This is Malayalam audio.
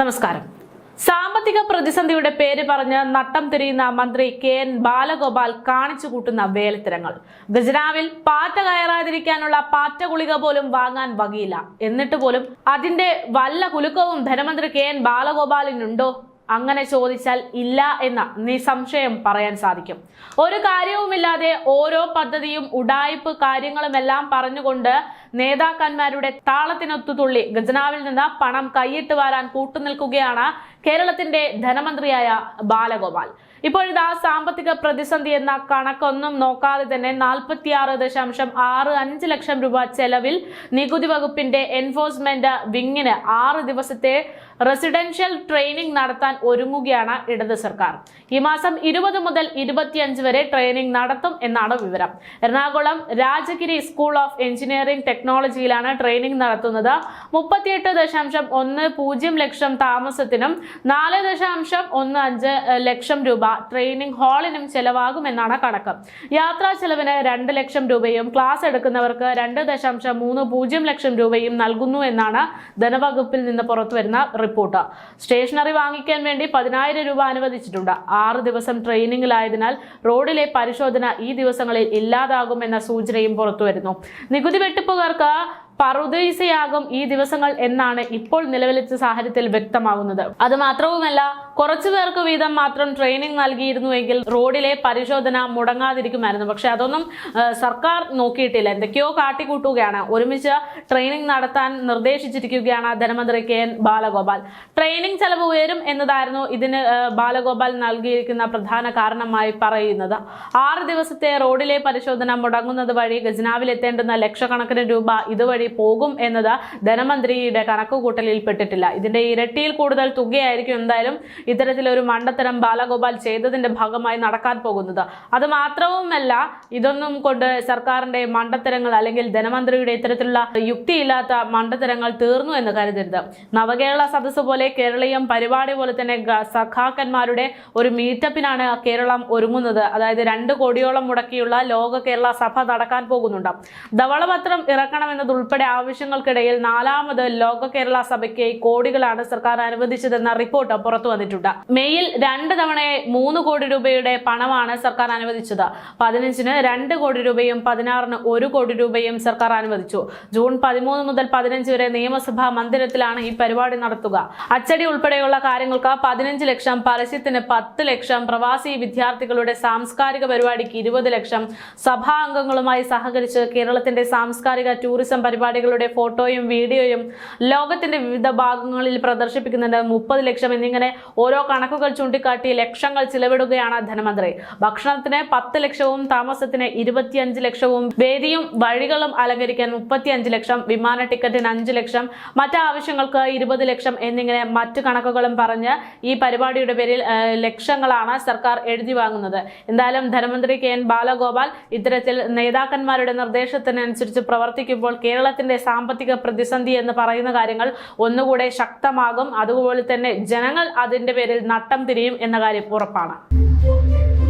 നമസ്കാരം. സാമ്പത്തിക പ്രതിസന്ധിയുടെ പേര് പറഞ്ഞ് നട്ടം തിരിയുന്ന മന്ത്രി കെ എൻ ബാലഗോപാൽ കാണിച്ചു കൂട്ടുന്ന വേലത്തരങ്ങൾ. ഗജനാവിൽ പാറ്റ കയറാതിരിക്കാനുള്ള പാറ്റ ഗുളിക പോലും വാങ്ങാൻ വകയില്ല. എന്നിട്ട് പോലും അതിന്റെ വല്ല കുലുക്കവും ധനമന്ത്രി കെ എൻ ബാലഗോപാലിനുണ്ടോ? അങ്ങനെ ചോദിച്ചാൽ ഇല്ല എന്ന നിസംശയം പറയാൻ സാധിക്കും. ഒരു കാര്യവുമില്ലാതെ ഓരോ പദ്ധതിയും ഉടായ്പ് കാര്യങ്ങളുമെല്ലാം പറഞ്ഞുകൊണ്ട് നേതാക്കന്മാരുടെ താളത്തിനൊത്തു തുള്ളി ഖജനാവിൽ നിന്ന് പണം കൈയിട്ട് വാരാൻ കൂട്ടുനിൽക്കുകയാണ് കേരളത്തിന്റെ ധനമന്ത്രിയായ ബാലഗോപാൽ. ഇപ്പോഴിതാ സാമ്പത്തിക പ്രതിസന്ധി എന്ന കണക്കൊന്നും നോക്കാതെ തന്നെ നാൽപ്പത്തിയാറ് ദശാംശം ആറ് അഞ്ച് ലക്ഷം രൂപ ചെലവിൽ നികുതി വകുപ്പിന്റെ എൻഫോഴ്സ്മെന്റ് വിങ്ങിന് ആറ് ദിവസത്തെ റെസിഡൻഷ്യൽ ട്രെയിനിംഗ് നടത്താൻ ഒരുങ്ങുകയാണ് ഇടത് സർക്കാർ. ഈ മാസം ഇരുപത് മുതൽ ഇരുപത്തിയഞ്ച് വരെ ട്രെയിനിംഗ് നടത്തും എന്നാണ് വിവരം. Ernakulam Rajagiri school of engineering ടെക്നോളജിയിലാണ് training നടത്തുന്നത്. മുപ്പത്തിയെട്ട് ദശാംശം ഒന്ന് പൂജ്യം ലക്ഷം താമസത്തിനും നാല് ദശാംശം ഒന്ന് അഞ്ച് ലക്ഷം രൂപ ട്രെയിനിംഗ് ഹാളിനും ചെലവാകുമെന്നാണ് കണക്ക്. യാത്രാ ചെലവിന് രണ്ട് ലക്ഷം രൂപയും ക്ലാസ് എടുക്കുന്നവർക്ക് രണ്ട് ദശാംശം മൂന്ന് പൂജ്യം ലക്ഷം രൂപയും നൽകുന്നു എന്നാണ് ധനവകുപ്പിൽ നിന്ന് പുറത്തുവരുന്ന റിപ്പോർട്ട്. സ്റ്റേഷനറി വാങ്ങിക്കാൻ വേണ്ടി പതിനായിരം രൂപ അനുവദിച്ചിട്ടുണ്ട്. ആറ് ദിവസം ട്രെയിനിങ്ങിലായതിനാൽ റോഡിലെ പരിശോധന ഈ ദിവസങ്ങളിൽ ഇല്ലാതാകുമെന്ന സൂചനയും പുറത്തുവരുന്നു. നികുതി വെട്ടിപ്പുകാർക്ക് പറുദീസയാകും ഈ ദിവസങ്ങൾ എന്നാണ് ഇപ്പോൾ നിലവിലെ സാഹചര്യത്തിൽ വ്യക്തമാകുന്നത്. അത് മാത്രവുമല്ല കുറച്ചു പേർക്ക് വീതം മാത്രം ട്രെയിനിങ് നൽകിയിരുന്നുവെങ്കിൽ റോഡിലെ പരിശോധന മുടങ്ങാതിരിക്കുമായിരുന്നു. പക്ഷെ അതൊന്നും സർക്കാർ നോക്കിയിട്ടില്ല. എന്തൊക്കെയോ കാട്ടിക്കൂട്ടുകയാണ്. ഒരുമിച്ച് ട്രെയിനിങ് നടത്താൻ നിർദ്ദേശിച്ചിരിക്കുകയാണ് ധനമന്ത്രി കെ എൻ ബാലഗോപാൽ. ട്രെയിനിങ് ചെലവ് ഉയരും എന്നതായിരുന്നു ഇതിന് ബാലഗോപാൽ നൽകിയിരിക്കുന്ന പ്രധാന കാരണമായി പറയുന്നത്. ആറ് ദിവസത്തെ റോഡിലെ പരിശോധന മുടങ്ങുന്നത് വഴി ഖജനാവിൽ എത്തേണ്ടുന്ന ലക്ഷക്കണക്കിന് രൂപ ഇതുവഴി പോകും എന്നത് ധനമന്ത്രിയുടെ കണക്കുകൂട്ടലിൽ പെട്ടിട്ടില്ല ഇതിന്റെ ഇരട്ടിയിൽ കൂടുതൽ തുകയായിരിക്കും എന്തായാലും ഇത്തരത്തിലൊരു മണ്ടത്തരം ബാലഗോപാൽ ചെയ്തതിന്റെ ഭാഗമായി നടക്കാൻ പോകുന്നത്. അത് മാത്രവുമല്ല ഇതൊന്നും കൊണ്ട് സർക്കാരിന്റെ മണ്ടത്തരങ്ങൾ അല്ലെങ്കിൽ ധനമന്ത്രിയുടെ ഇത്തരത്തിലുള്ള യുക്തിയില്ലാത്ത മണ്ടത്തരങ്ങൾ തീർന്നു എന്ന് കരുതരുത്. നവകേരള സദസ്സ് പോലെ കേരളീയം പരിപാടി പോലെ തന്നെ സഖാക്കന്മാരുടെ ഒരു മീറ്റപ്പിനാണ് കേരളം ഒരുങ്ങുന്നത്. അതായത് രണ്ട് കോടിയോളം മുടക്കിയുള്ള ലോക കേരള സഭ നടക്കാൻ പോകുന്നുണ്ട്. ധവളപത്രം ഇറക്കണമെന്നതുൾപ്പെടെ ആവശ്യങ്ങൾക്കിടയിൽ നാലാമത് ലോക കേരള സഭയ്ക്ക് കോടികളാണ് സർക്കാർ അനുവദിച്ചതെന്ന റിപ്പോർട്ട് പുറത്തു വന്നിട്ടുണ്ട്. മെയ്യിൽ രണ്ട് തവണ മൂന്ന് കോടി രൂപയുടെ പണമാണ് സർക്കാർ അനുവദിച്ചത്. പതിനഞ്ചിന് രണ്ട് കോടി രൂപയും പതിനാറിന് ഒരു കോടി രൂപയും സർക്കാർ അനുവദിച്ചു. ജൂൺ പതിമൂന്ന് മുതൽ പതിനഞ്ച് വരെ നിയമസഭാ മന്ദിരത്തിലാണ് ഈ പരിപാടി നടത്തുക. അച്ചടി ഉൾപ്പെടെയുള്ള കാര്യങ്ങൾക്ക് പതിനഞ്ച് ലക്ഷം പരസ്യത്തിന് പത്ത് ലക്ഷം പ്രവാസി വിദ്യാർത്ഥികളുടെ സാംസ്കാരിക പരിപാടിക്ക് ഇരുപത് ലക്ഷം സഭാ അംഗങ്ങളുമായി സഹകരിച്ച് കേരളത്തിന്റെ സാംസ്കാരിക ടൂറിസം പരിപാടികളുടെ ഫോട്ടോയും വീഡിയോയും ലോകത്തിന്റെ വിവിധ ഭാഗങ്ങളിൽ പ്രദർശിപ്പിക്കുന്നുണ്ട്. മുപ്പത് ലക്ഷം എന്നിങ്ങനെ ഓരോ കണക്കുകൾ ചൂണ്ടിക്കാട്ടി ലക്ഷങ്ങൾ ചിലവിടുകയാണ് ധനമന്ത്രി. ഭക്ഷണത്തിന് പത്ത് ലക്ഷവും താമസത്തിന് ഇരുപത്തിയഞ്ച് ലക്ഷവും വേദിയും വഴികളും അലങ്കരിക്കാൻ മുപ്പത്തിയഞ്ച് ലക്ഷം വിമാന ടിക്കറ്റിന് അഞ്ച് ലക്ഷം മറ്റു ആവശ്യങ്ങൾക്ക് ഇരുപത് ലക്ഷം എന്നിങ്ങനെ മറ്റു കണക്കുകളും പറഞ്ഞ് ഈ പരിപാടിയുടെ പേരിൽ ലക്ഷങ്ങളാണ് സർക്കാർ എഴുതി വാങ്ങുന്നത്. എന്തായാലും ധനമന്ത്രി കെ എൻ ബാലഗോപാൽ ഇത്തരത്തിൽ നേതാക്കന്മാരുടെ നിർദ്ദേശത്തിനനുസരിച്ച് പ്രവർത്തിക്കുമ്പോൾ കേരളത്തിന്റെ സാമ്പത്തിക പ്രതിസന്ധി എന്ന് പറയുന്ന കാര്യങ്ങൾ ഒന്നുകൂടെ ശക്തമാകും. അതുപോലെ തന്നെ ജനങ്ങൾ പേരിൽ നട്ടം തിരിയും എന്ന കാര്യം ഉറപ്പാണ്